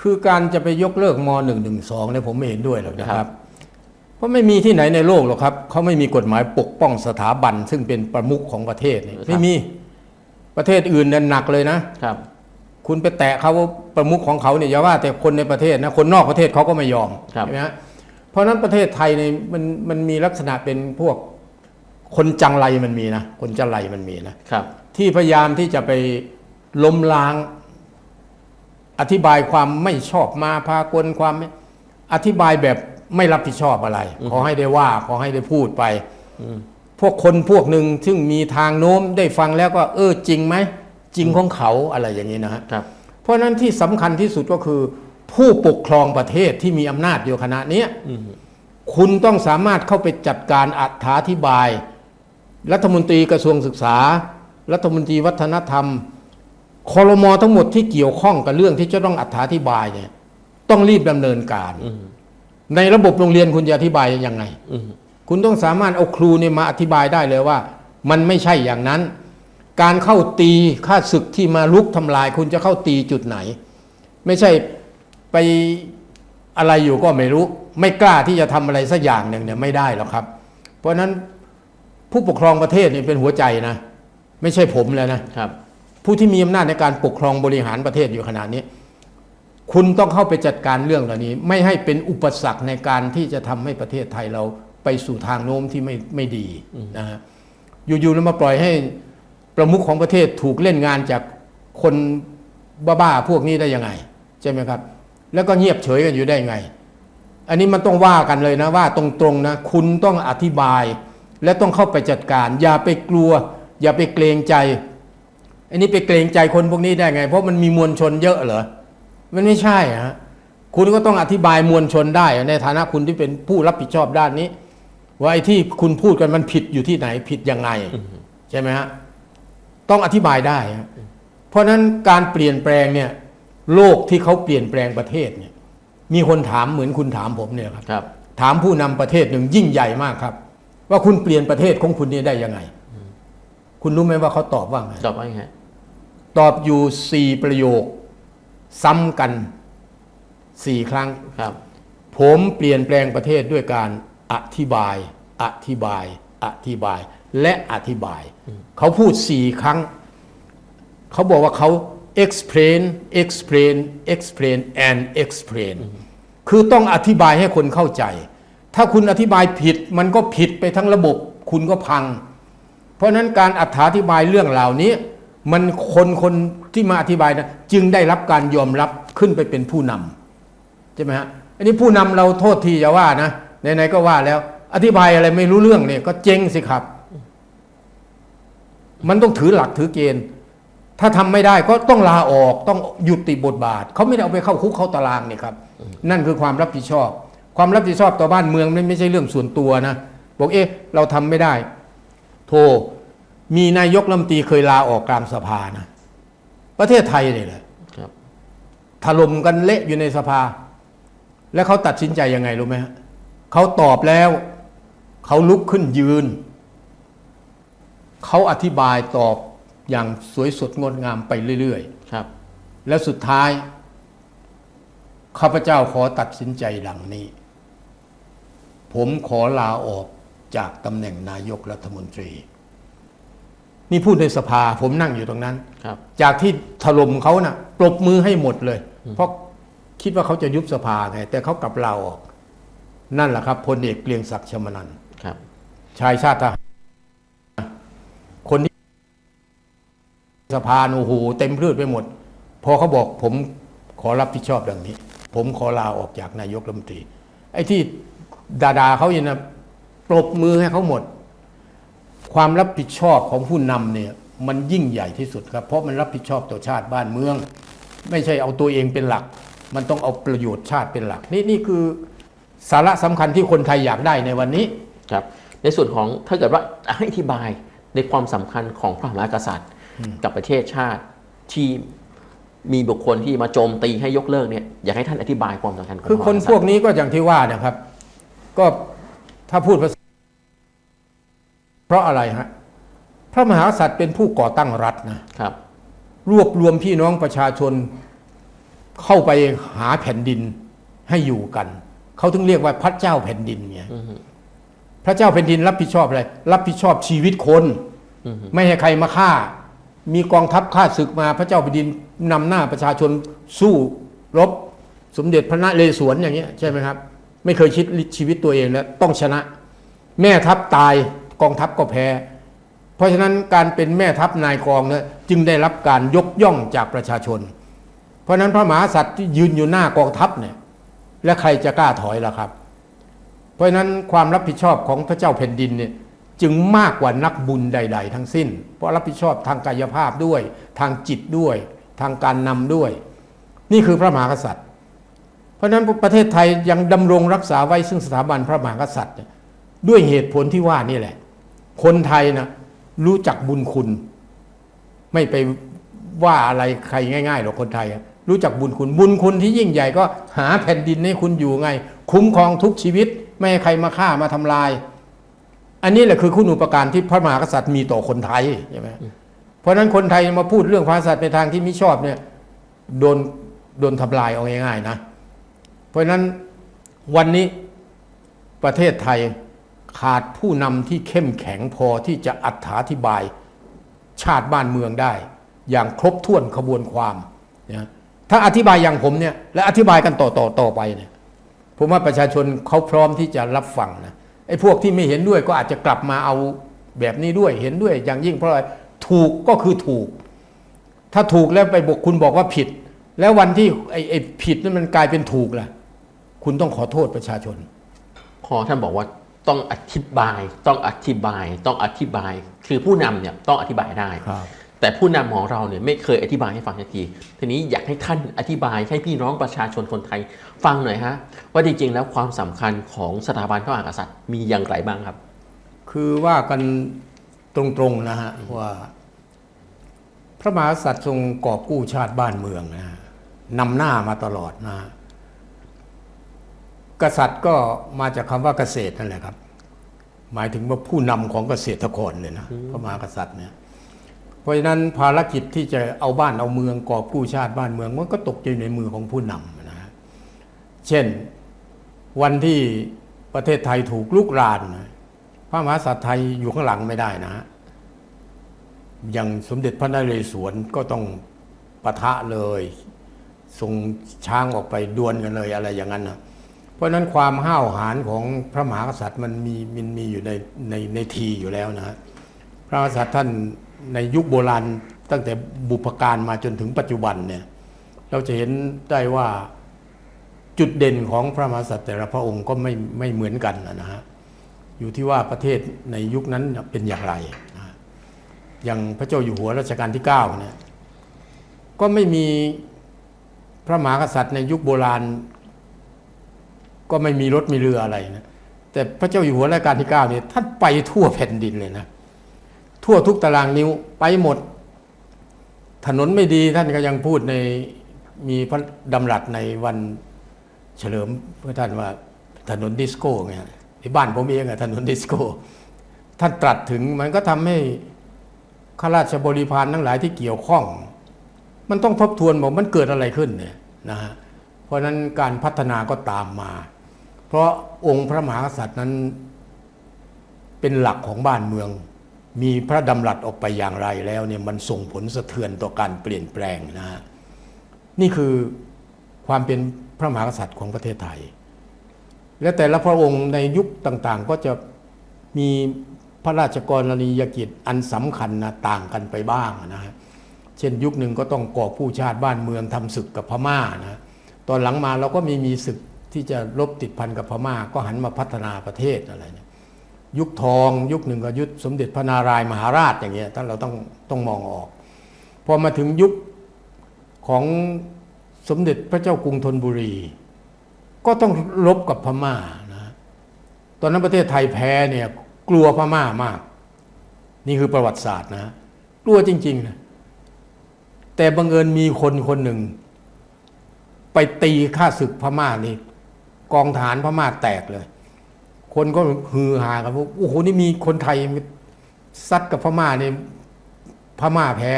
คือการจะไปยกเลิกม .112 เนี่ยผมไม่เห็นด้วยหรอกนะคครัรับบเพราะไม่มีที่ไหนในโลกหรอกครับเขาไม่มีกฎหมายปกป้องสถาบัน ซึ่งเป็นประมุขของประเทศเนี่ยไม่มีประเทศอื่นเนี่ยหนักเลยนะครับ คุณไปแตะเขาประมุขของเขาเนี่ยอย่าว่าแต่คนในประเทศนะคนนอกประเทศเขาก็ไม่ยอมครับใช่ไหมฮะเพราะฉะนั้นประเทศไทยเนี่ยมันมันมีลักษณะเป็นพวกคนจังไรมันมีนะคนจังไรมันมีนะครับ ที่พยายามที่จะไปล้มล้าง อธิบายความไม่ชอบมาพากลความไม่อธิบายแบบไม่รับผิดชอบอะไร ขอให้ได้ว่า ขอให้ได้พูดไปพวกคนพวกหนึ่งซึ่งมีทางโน้มได้ฟังแล้วก็ เออจริงไหมจริงของเขาอะไรอย่างนี้นะฮะครับเพราะฉะนั้นที่สำคัญที่สุดก็คือ ผู้ปกครองประเทศที่มีอำนาจอยู่ขณะเนี้ยคุณต้องสามารถเข้าไปจัดการอธิบาย รัฐมนตรีกระทรวงศึกษา รัฐมนตรีวัฒนธรรม คอรมอทั้งหมดที่เกี่ยวข้องกับเรื่องที่จะต้องอธิบายเนี่ย ต้องรีบดำเนินการในระบบโรงเรียนคุณจะอธิบายยังไงอืมคุณต้องสามารถเอาครูเนี่ยมาอธิบายได้เลยว่า มันไม่ใช่อย่างนั้น การเข้าตีค่าศึกที่มาลุกทำลาย คุณจะเข้าตีจุดไหน ไม่ใช่ไปอะไรอยู่ก็ไม่รู้ ไม่กล้าที่จะทำอะไรสักอย่างหนึ่งเนี่ยไม่ได้หรอกครับ เพราะฉะนั้นผู้ปกครองประเทศนี่เป็นหัวใจนะ ไม่ใช่ผมแล้วนะครับ ผู้ที่มีอำนาจในการปกครองบริหารประเทศอยู่ขนาดนี้ คุณต้องเข้าไปจัดการเรื่องเหล่านี้ ไม่ให้เป็นอุปสรรคในการที่จะทำให้ประเทศไทยเราไปสู่ทางโน้มที่ไม่ไม่ดีนะฮะอยู่ๆแล้วมาปล่อยให้ประมุขของประเทศถูกเล่นงานจากคนบ้าๆพวกนี้ได้ยังไงใช่ไหมครับ แล้วก็เงียบเฉยกันอยู่ได้ยังไง อันนี้มันต้องว่ากันเลยนะว่าตรงๆนะคุณต้องอธิบาย และต้องเข้าไปจัดการ อย่าไปกลัว อย่าไปเกรงใจ อันนี้ไปเกรงใจคนพวกนี้ได้ไง เพราะมันมีมวลชนเยอะเหรอมันไม่ใช่ฮะคุณก็ต้องอธิบายมวลชนได้ ในฐานะคุณที่เป็นผู้รับผิดชอบด้านนี้ ว่าไอ้ที่คุณพูดกันมันผิดอยู่ที่ไหนผิดยังไง ใช่ไหมฮะต้องอธิบายได้ฮะเพราะฉะนั้นการเปลี่ยนแปลงเนี่ยโลกที่เขาเปลี่ยนแปลงประเทศเนี่ยมีคนถามเหมือนคุณถามผมเนี่ยครับครับถามผู้นำประเทศหนึ่งยิ่งใหญ่มากครับ ว่าคุณเปลี่ยนประเทศของคุณเนี่ยได้ยังไง คุณรู้ไหมว่าเขาตอบว่าไงตอบว่าไงฮะ ตอบอยู่สี่ประโยค ซ้ำกันสี่ครั้งครับ ผมเปลี่ยนแปลงประเทศด้วยการอธิบาย อธิบาย อธิบาย และอธิบาย เขาพูดสี่ครั้ง เขาบอกว่าเขา explain explain explain and explain คือต้องอธิบายให้คนเข้าใจ ถ้าคุณอธิบายผิดมันก็ผิดไปทั้งระบบ คุณก็พัง เพราะฉะนั้นการอธิบายเรื่องเหล่านี้ มันคนคนที่มาอธิบายนะจึงได้รับการยอมรับขึ้นไปเป็นผู้นำใช่ไหมฮะอันนี้ผู้นำเราโทษทีอย่าว่านะไหนๆก็ว่าแล้ว อธิบายอะไรไม่รู้เรื่องเนี่ยก็เจ๊งสิครับ มันต้องถือหลักถือเกณฑ์ ถ้าทำไม่ได้ก็ต้องลาออกต้องหยุดติบทบาท เขาไม่ได้เอาไปเข้าคุกเข้าตารางเนี่ยครับ นั่นคือความรับผิดชอบ ความรับผิดชอบต่อบ้านเมืองไม่ไม่ใช่เรื่องส่วนตัวนะบอกเอ๊ะเราทำไม่ได้ โทร มีนายกรัฐมนตรีเคยลาออกกลางสภานะ ประเทศไทยนี่แหละครับถล่มกันเละอยู่ในสภา แล้วเขาตัดสินใจยังไงรู้ไหมฮะเขาตอบแล้ว เขาลุกขึ้นยืน เขาอธิบายตอบอย่างสวยสดงดงามไปเรื่อยครับๆแล้วสุดท้าย ข้าพเจ้าขอตัดสินใจดังนี้ ผมขอลาออกจากตำแหน่งนายกรัฐมนตรี นี่พูดในสภาผมนั่งอยู่ตรงนั้น ครับ จากที่ถล่มเขานะ่ะปรบมือให้หมดเลย เพราะคิดว่าเขาจะยุบสภาไง แต่เขากลับลาออก นั่นแหละครับพลเอกเกรียงศักดิ์ชมนันท์ครับ ชายชาติทหารคนที่สภาโอ้โหเต็มพืชไปหมด พอเขาบอกผมขอรับผิดชอบดังนี้ ผมขอลาออกจากนายกรัฐมนตรี ไอ้ที่ดาดาเขาอย่างนะปรบมือให้เขาหมด ความรับผิดชอบของผู้นำเนี่ยมันยิ่งใหญ่ที่สุดครับ เพราะมันรับผิดชอบต่อชาติบ้านเมือง ไม่ใช่เอาตัวเองเป็นหลัก มันต้องเอาประโยชน์ชาติเป็นหลัก นี่นี่คือสาระสำคัญที่คนไทยอยากได้ในวันนี้ครับ ในส่วนของถ้าเกิดว่าให้อธิบายในความสำคัญของพระมหากษัตริย์ กับประเทศชาติที่มีบุคคลที่มาโจมตีให้ยกเลิกเนี่ยอยากให้ท่านอธิบายความสำคัญของคือพระคนมหากษัตริย์พวกนี้ก็อย่างที่ว่านะครับ ก็ถ้าพูดภาษา เพราะอะไรฮะพระมหากษัตริย์เป็นผู้ก่อตั้งรัฐนะครับ รวบรวมพี่น้องประชาชนเข้าไปหาแผ่นดินให้อยู่กัน เขาถึงเรียกว่าพระเจ้าแผ่นดินไงอือฮึพระเจ้าแผ่นดินรับผิดชอบอะไร รับผิดชอบชีวิตคนอือฮึไม่ให้ใครมาฆ่า มีกองทัพฆ่าศึกมาพระเจ้าแผ่นดินนำหน้าประชาชนสู้รบ สมเด็จพระนเรศวรอย่างเงี้ยใช่ไหมครับ ไม่เคยคิดชีวิตตัวเองแล้ว ต้องชนะ แม่ทัพตาย กองทัพก็แพ้ เพราะฉะนั้นการเป็นแม่ทัพนายกองเนี่ยจึงได้รับการยกย่องจากประชาชน เพราะฉะนั้นพระมหากษัตริย์ที่ยืนอยู่หน้ากองทัพเนี่ยและใครจะกล้าถอยล่ะครับ เพราะฉะนั้นความรับผิดชอบของพระเจ้าแผ่นดินเนี่ยจึงมากกว่านักบุญใด ๆ ทั้งสิ้น เพราะรับผิดชอบทางกายภาพด้วย ทางจิตด้วย ทางการนำด้วย นี่คือพระมหากษัตริย์ เพราะฉะนั้นประเทศไทยยังดำรงรักษาไว้ซึ่งสถาบันพระมหากษัตริย์ ด้วยเหตุผลที่ว่านี่แหละ คนไทยนะรู้จักบุญคุณ ไม่ไปว่าอะไรใครง่ายๆหรอกคนไทยรู้จักบุญคุณ บุญคุณที่ยิ่งใหญ่ก็หาแผ่นดินให้คุณอยู่ไง คุ้มครองทุกชีวิต ไม่ให้ใครมาฆ่ามาทำลาย อันนี้แหละคือคุณอุปการที่พระมหากษัตริย์มีต่อคนไทยใช่ไหมเพราะฉะนั้นคนไทยมาพูดเรื่องพระษัตริย์ในทางที่ไม่ชอบเนี่ยโดนโดนทำลายเอาง่ายๆนะ เพราะฉะนั้นวันนี้ประเทศไทย ขาดผู้นำที่เข้มแข็งพอที่จะอธิบาย ชาติบ้านเมืองได้ อย่างครบถ้วนขบวนความนะถ้าอธิบายอย่างผมเนี่ยและอธิบายกันต่อต่อต่อไปเนี่ยผมว่าประชาชนเขาพร้อมที่จะรับฟังนะไอ้พวกที่ไม่เห็นด้วยก็อาจจะกลับมาเอาแบบนี้ด้วยเห็นด้วยอย่างยิ่งเพราะอะไรถูกก็คือถูก ถ้าถูกแล้วไปบอกคุณบอกว่าผิด แล้ววันที่ไอ้ไอ้ผิดนั้นมันกลายเป็นถูกล่ะ คุณต้องขอโทษประชาชนพอท่านบอกว่า ต้องอธิบาย ต้องอธิบาย ต้องอธิบาย คือผู้นำเนี่ยต้องอธิบายได้ครับแต่ผู้นำของเราเนี่ยไม่เคยอธิบายให้ฟังสักที ทีนี้อยากให้ท่านอธิบายให้พี่น้องประชาชนคนไทยฟังหน่อยฮะ ว่าจริงๆแล้วความสำคัญของสถาบันพระมหากษัตริย์มีอย่างไรบ้างครับ คือว่ากันตรงๆนะฮะว่า พระมหากษัตริย์ทรงกอบกู้ชาติบ้านเมืองนะฮะนำหน้ามาตลอดนะฮะ กษัตริย์ก็มาจากคำว่าเกษตรนั่นแหละครับ หมายถึงว่าผู้นำของเกษตรกรเลยนะพระมหากษัตริย์เนี่ยเพราะฉะนั้นภารกิจที่จะเอาบ้านเอาเมืองกอบกู้ชาติบ้านเมืองมันก็ตกอยู่ในมือของผู้นำนะฮะเช่นวันที่ประเทศไทยถูกลุกรานนะพระมหากษัตริย์ไทยอยู่ข้างหลังไม่ได้นะฮะอย่างสมเด็จพระนเรศวรก็ต้องปะทะเลยส่งช้างออกไปดวลกันเลยอะไรอย่างนั้นนะ เพราะนั้นความห้าวหาญของพระมหากษัตริย์มันมีมันมีอยู่ในในในทีอยู่แล้วนะฮะพระมหากษัตริย์ท่านในยุคโบราณตั้งแต่บุพการมาจนถึงปัจจุบันเนี่ยเราจะเห็นได้ว่าจุดเด่นของพระมหากษัตริย์แต่ละพระองค์ก็ไม่ไม่เหมือนกันนะฮะอยู่ที่ว่าประเทศในยุคนั้นเป็นอย่างไรนะอย่างพระเจ้าอยู่หัวรัชกาลที่เก้าเนี่ยก็ไม่มีพระมหากษัตริย์ในยุคโบราณ ก็ไม่มีรถมีเรืออะไรนะแต่พระเจ้าอยู่หัวรัชกาลที่เก้าเนี่ยท่านไปทั่วแผ่นดินเลยนะ ทั่วทุกตารางนิ้วไปหมด ถนนไม่ดีท่านก็ยังพูดในมีพระดำรัสในวันเฉลิมพระท่านว่าถนนดิสโก้ไงที่บ้านผมเองอะถนนดิสโก้ ท่านตรัสถึงมันก็ทำให้ข้าราชบริพารทั้งหลายที่เกี่ยวข้อง มันต้องทบทวนบอกมันเกิดอะไรขึ้นเนี่ยนะฮะเพราะนั้นการพัฒนาก็ตามมา เพราะองค์พระมหากษัตริย์นั้นเป็นหลักของบ้านเมือง มีพระดำรัสออกไปอย่างไรแล้วเนี่ยมันส่งผลสะเทือนต่อการเปลี่ยนแปลงนะฮะนี่คือความเป็นพระมหากษัตริย์ของประเทศไทย และแต่ละพระองค์ในยุคต่างๆ ก็จะมีพระราชกรณียกิจอันสำคัญนะต่างกันไปบ้างนะฮะเช่นยุคหนึ่งก็ต้องก่อผู้ชาติบ้านเมืองทำศึกกับพม่านะตอนหลังมาเราก็มีมีศึก ที่จะลบติดพันกับพม่าก็หันมาพัฒนาประเทศอะไรเนี่ยยุคทองยุคหนึ่งก็ยุคสมเด็จพระนารายมหาราชอย่างเงี้ยท่านเราต้องต้องมองออก พอมาถึงยุคของสมเด็จพระเจ้ากรุงธนบุรี ก็ต้องรบกับพม่านะตอนนั้นประเทศไทยแพ้เนี่ยกลัวพม่ามาก นี่คือประวัติศาสตร์นะกลัวจริงๆนะแต่บังเอิญมีคนคนหนึ่ง ไปตีข้าศึกพม่านี่ กองทหารพม่าแตกเลย คนก็ฮือฮากันว่าโอ้โหนี่มีคนไทยซัดกับพม่านี่พม่าแพ้